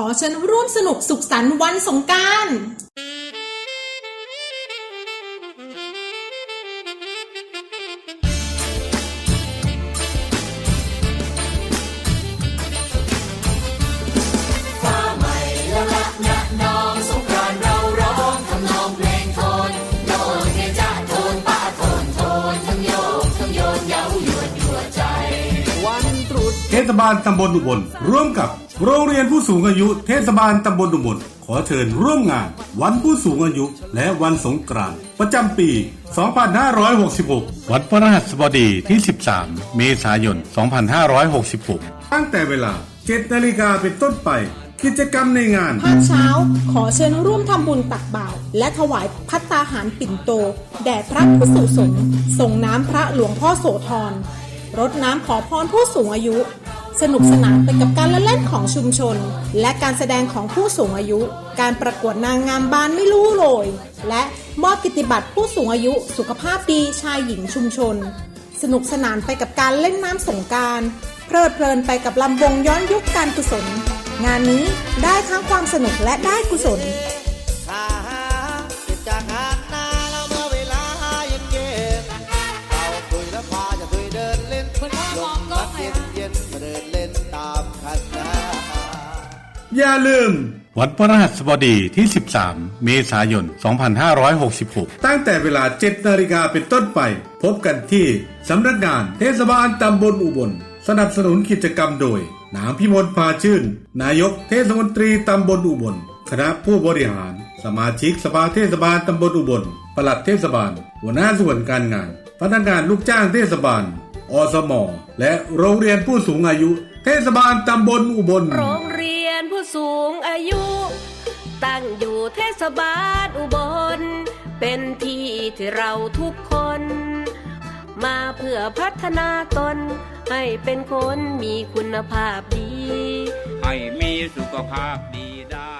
ขอเชิญร่วมสนุกสุขสันต์วันสงกรารเทศบาลตำบลอุบลร่วมกับ โรงเรียนผู้สูงอายุเทศบาลตำบลอุบลขอเชิญร่วมงาน วันผู้สูงอายุ และวันสงกรานต์ประจำปี 2566 วันพฤหัสบดีที่ 13 เมษายน 2566 ตั้งแต่เวลา 7 นาฬิกาเป็นต้นไป กิจกรรมในงานภาคเช้า ขอเชิญร่วมทำบุญตักบาตรและถวายพัตตาหารปิ่นโต แด่พระผู้สูงสงฆ์ส่งน้ำพระหลวงพ่อโสธรรดน้ำขอพรผู้สูงอายุ สนุกสนานไปกับการละเล่นของชุมชน และการแสดงของผู้สูงอายุ การประกวดนางงามบานไม่รู้โรยและมอบกิตติบัตรผู้สูงอายุสุขภาพดีชายหญิงชุมชน สนุกสนานไปกับการเล่นน้ำสงกรารเพลิดเพลินไปกับลำวงย้อนยุคการกุศล งานนี้ได้ทั้งความสนุกและได้กุศลถ้าหาติดจากหาดนาแล้วเอย่าลืม วันพฤหัสบดีที่ 13 เมษายน 2566 ตั้งแต่เวลา 7 นาฬิกาเป็นต้นไป พบกันที่สำนักงานเทศบาลตำบลอุบล สนับสนุนกิจกรรมโดย นางพิมลพาชื่น นายกเทศมนตรีตำบลอุบล คณะผู้บริหาร สมาชิกสภาเทศบาลตำบลอุบล ปลัดเทศบาล หัวหน้าส่วนการงาน พนักงานลูกจ้างเทศบาล อสม และโรงเรียนผู้สูงอายุ เทศบาลตำบลอุบลโรงเรียน ผู้สูงอายุ ตั้งอยู่เทศบาลอุบล เป็นที่ที่เราทุกคน มาเพื่อพัฒนาตน ให้เป็นคนมีคุณภาพดี ให้มีสุขภาพดีได้